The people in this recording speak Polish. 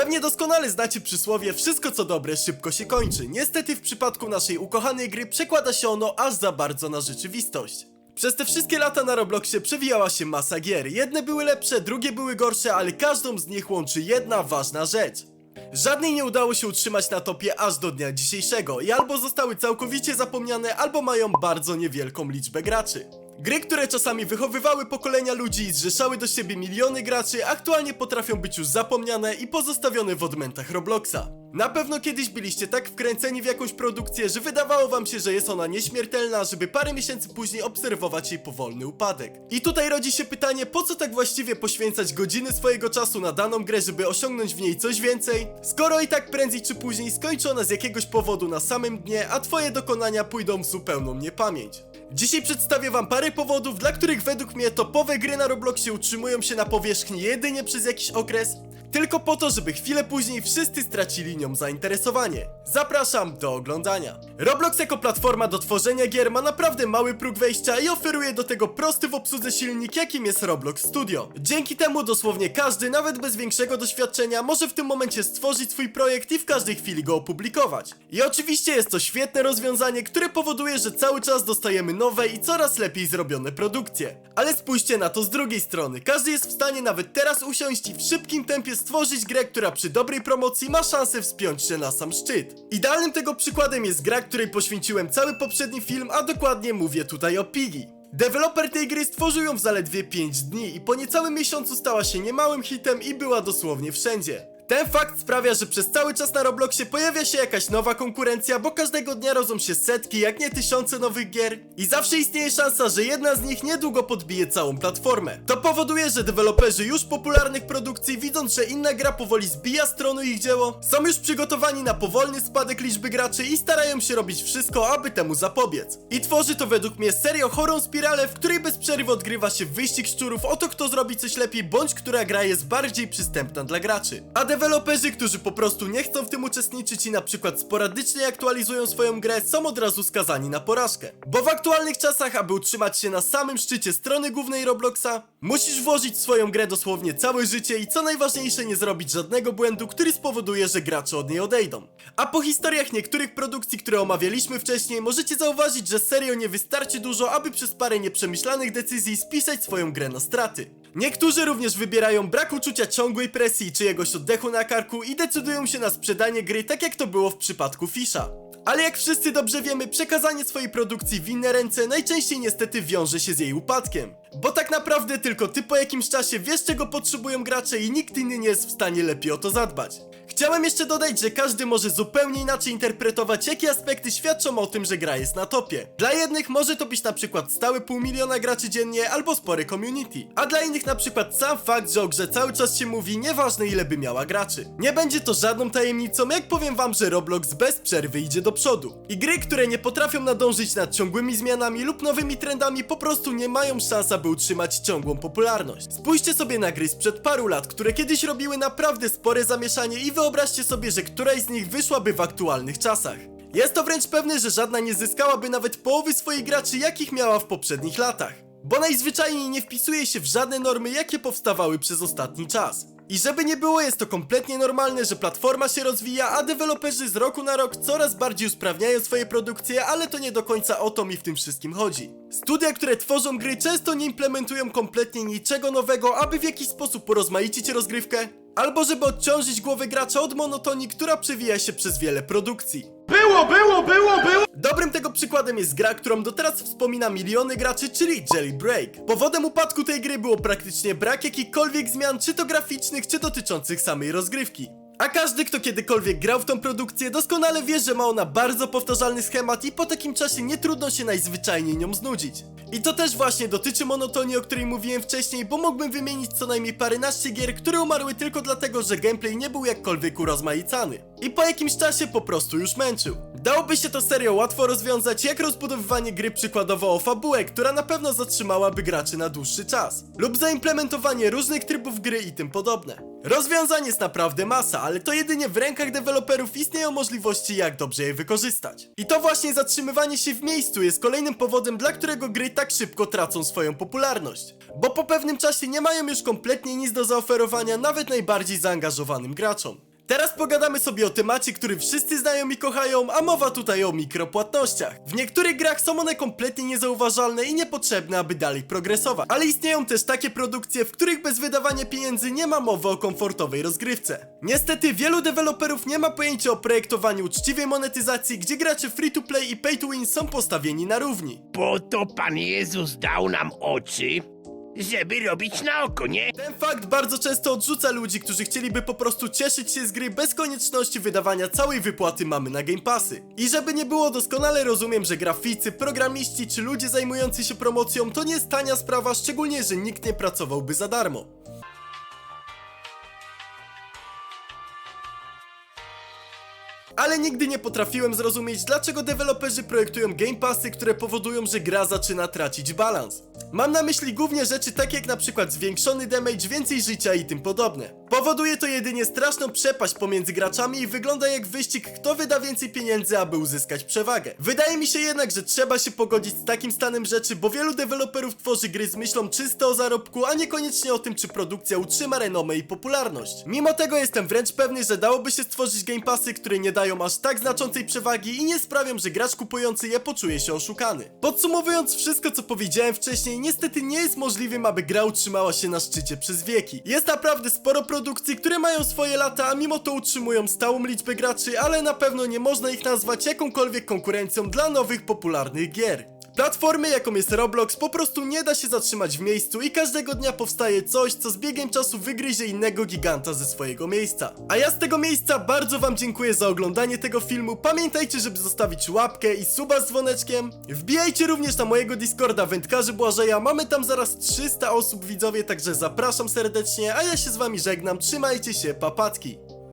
Pewnie doskonale znacie przysłowie wszystko co dobre szybko się kończy. Niestety w przypadku naszej ukochanej gry przekłada się ono aż za bardzo na rzeczywistość. Przez te wszystkie lata na Robloxie przewijała się masa gier. Jedne były lepsze, drugie były gorsze, ale każdą z nich łączy jedna ważna rzecz. Żadnej nie udało się utrzymać na topie aż do dnia dzisiejszego i albo zostały całkowicie zapomniane, albo mają bardzo niewielką liczbę graczy. Gry, które czasami wychowywały pokolenia ludzi i zrzeszały do siebie miliony graczy, aktualnie potrafią być już zapomniane i pozostawione w odmętach Robloxa. Na pewno kiedyś byliście tak wkręceni w jakąś produkcję, że wydawało wam się, że jest ona nieśmiertelna, żeby parę miesięcy później obserwować jej powolny upadek. I tutaj rodzi się pytanie, po co tak właściwie poświęcać godziny swojego czasu na daną grę, żeby osiągnąć w niej coś więcej, skoro i tak prędzej czy później skończy ona z jakiegoś powodu na samym dnie, a twoje dokonania pójdą w zupełną niepamięć. Dzisiaj przedstawię wam parę powodów, dla których według mnie topowe gry na Robloxie utrzymują się na powierzchni jedynie przez jakiś okres, tylko po to, żeby chwilę później wszyscy stracili nią zainteresowanie. Zapraszam do oglądania. Roblox jako platforma do tworzenia gier ma naprawdę mały próg wejścia i oferuje do tego prosty w obsłudze silnik, jakim jest Roblox Studio. Dzięki temu dosłownie każdy, nawet bez większego doświadczenia, może w tym momencie stworzyć swój projekt i w każdej chwili go opublikować. I oczywiście jest to świetne rozwiązanie, które powoduje, że cały czas dostajemy nowe i coraz lepiej zrobione produkcje. Ale spójrzcie na to z drugiej strony. Każdy jest w stanie nawet teraz usiąść i w szybkim tempie stworzyć grę, która przy dobrej promocji ma szansę wspiąć się na sam szczyt. Idealnym tego przykładem jest gra, której poświęciłem cały poprzedni film, a dokładnie mówię tutaj o Piggy. Deweloper tej gry stworzył ją w zaledwie 5 dni i po niecałym miesiącu stała się niemałym hitem i była dosłownie wszędzie. Ten fakt sprawia, że przez cały czas na Robloxie pojawia się jakaś nowa konkurencja, bo każdego dnia rodzą się setki, jak nie tysiące nowych gier i zawsze istnieje szansa, że jedna z nich niedługo podbije całą platformę. To powoduje, że deweloperzy już popularnych produkcji, widząc, że inna gra powoli zbija z tronu ich dzieło, są już przygotowani na powolny spadek liczby graczy i starają się robić wszystko, aby temu zapobiec. I tworzy to według mnie serię chorą spiralę, w której bez przerwy odgrywa się wyścig szczurów o to, kto zrobi coś lepiej, bądź która gra jest bardziej przystępna dla graczy. A deweloperzy, którzy po prostu nie chcą w tym uczestniczyć i na przykład sporadycznie aktualizują swoją grę, są od razu skazani na porażkę. Bo w aktualnych czasach, aby utrzymać się na samym szczycie strony głównej Robloxa, musisz włożyć swoją grę dosłownie całe życie i co najważniejsze nie zrobić żadnego błędu, który spowoduje, że gracze od niej odejdą. A po historiach niektórych produkcji, które omawialiśmy wcześniej, możecie zauważyć, że serio nie wystarczy dużo, aby przez parę nieprzemyślanych decyzji spisać swoją grę na straty. Niektórzy również wybierają brak uczucia ciągłej presji czyjegoś oddechu na karku i decydują się na sprzedanie gry tak jak to było w przypadku Fisha. Ale jak wszyscy dobrze wiemy, przekazanie swojej produkcji w inne ręce najczęściej niestety wiąże się z jej upadkiem. Bo tak naprawdę tylko ty po jakimś czasie wiesz czego potrzebują gracze i nikt inny nie jest w stanie lepiej o to zadbać. Chciałem jeszcze dodać, że każdy może zupełnie inaczej interpretować, jakie aspekty świadczą o tym, że gra jest na topie. Dla jednych może to być na przykład stałe pół miliona graczy dziennie albo spore community, a dla innych na przykład sam fakt, że o grze cały czas się mówi, nieważne ile by miała graczy. Nie będzie to żadną tajemnicą, jak powiem wam, że Roblox bez przerwy idzie do przodu. I gry, które nie potrafią nadążyć nad ciągłymi zmianami lub nowymi trendami, po prostu nie mają szans, aby utrzymać ciągłą popularność. Spójrzcie sobie na gry sprzed paru lat, które kiedyś robiły naprawdę spore zamieszanie i wyobraźcie sobie, że któraś z nich wyszłaby w aktualnych czasach. Jest to wręcz pewne, że żadna nie zyskałaby nawet połowy swoich graczy, jakich miała w poprzednich latach. Bo najzwyczajniej nie wpisuje się w żadne normy, jakie powstawały przez ostatni czas. I żeby nie było, jest to kompletnie normalne, że platforma się rozwija, a deweloperzy z roku na rok coraz bardziej usprawniają swoje produkcje, ale to nie do końca o to mi w tym wszystkim chodzi. Studia, które tworzą gry, często nie implementują kompletnie niczego nowego, aby w jakiś sposób porozmaicić rozgrywkę, albo żeby odciążyć głowę gracza od monotonii, która przewija się przez wiele produkcji. Było, było, było, było! Dobrym tego przykładem jest gra, którą do teraz wspomina miliony graczy, czyli Jailbreak. Powodem upadku tej gry było praktycznie brak jakichkolwiek zmian, czy to graficznych, czy dotyczących samej rozgrywki. A każdy, kto kiedykolwiek grał w tą produkcję, doskonale wie, że ma ona bardzo powtarzalny schemat i po takim czasie nie trudno się najzwyczajniej nią znudzić. I to też właśnie dotyczy monotonii, o której mówiłem wcześniej, bo mógłbym wymienić co najmniej paręnaście gier, które umarły tylko dlatego, że gameplay nie był jakkolwiek urozmaicany. I po jakimś czasie po prostu już męczył. Dałoby się to serio łatwo rozwiązać, jak rozbudowywanie gry przykładowo o fabułę, która na pewno zatrzymałaby graczy na dłuższy czas. Lub zaimplementowanie różnych trybów gry i tym podobne. Rozwiązań jest naprawdę masa, ale to jedynie w rękach deweloperów istnieją możliwości jak dobrze je wykorzystać. I to właśnie zatrzymywanie się w miejscu jest kolejnym powodem, dla którego gry tak szybko tracą swoją popularność. Bo po pewnym czasie nie mają już kompletnie nic do zaoferowania nawet najbardziej zaangażowanym graczom. Teraz pogadamy sobie o temacie, który wszyscy znają i kochają, a mowa tutaj o mikropłatnościach. W niektórych grach są one kompletnie niezauważalne i niepotrzebne, aby dalej progresować. Ale istnieją też takie produkcje, w których bez wydawania pieniędzy nie ma mowy o komfortowej rozgrywce. Niestety wielu deweloperów nie ma pojęcia o projektowaniu uczciwej monetyzacji, gdzie gracze free to play i pay to win są postawieni na równi. Po to Pan Jezus dał nam oczy, żeby robić na oko, nie? Ten fakt bardzo często odrzuca ludzi, którzy chcieliby po prostu cieszyć się z gry bez konieczności wydawania całej wypłaty mamy na Game Passy. I żeby nie było, doskonale rozumiem, że graficy, programiści czy ludzie zajmujący się promocją to nie jest tania sprawa, szczególnie, że nikt nie pracowałby za darmo. Ale nigdy nie potrafiłem zrozumieć, dlaczego deweloperzy projektują Game Passy, które powodują, że gra zaczyna tracić balans. Mam na myśli głównie rzeczy takie jak na przykład zwiększony damage, więcej życia i tym podobne. Powoduje to jedynie straszną przepaść pomiędzy graczami i wygląda jak wyścig, kto wyda więcej pieniędzy, aby uzyskać przewagę. Wydaje mi się jednak, że trzeba się pogodzić z takim stanem rzeczy, bo wielu deweloperów tworzy gry z myślą czysto o zarobku, a niekoniecznie o tym, czy produkcja utrzyma renomę i popularność. Mimo tego jestem wręcz pewny, że dałoby się stworzyć Game Passy, które nie dają aż tak znaczącej przewagi i nie sprawią, że gracz kupujący je poczuje się oszukany. Podsumowując wszystko, co powiedziałem wcześniej, niestety nie jest możliwym, aby gra utrzymała się na szczycie przez wieki. Jest naprawdę sporo produkcji, które mają swoje lata, a mimo to utrzymują stałą liczbę graczy, ale na pewno nie można ich nazwać jakąkolwiek konkurencją dla nowych, popularnych gier. Platformy, jaką jest Roblox, po prostu nie da się zatrzymać w miejscu i każdego dnia powstaje coś, co z biegiem czasu wygryzie innego giganta ze swojego miejsca. A ja z tego miejsca bardzo wam dziękuję za oglądanie tego filmu. Pamiętajcie, żeby zostawić łapkę i suba z dzwoneczkiem. Wbijajcie również na mojego Discorda Wędkarzy Błażeja. Mamy tam zaraz 300 osób widzowie, także zapraszam serdecznie, a ja się z wami żegnam. Trzymajcie się, papatki.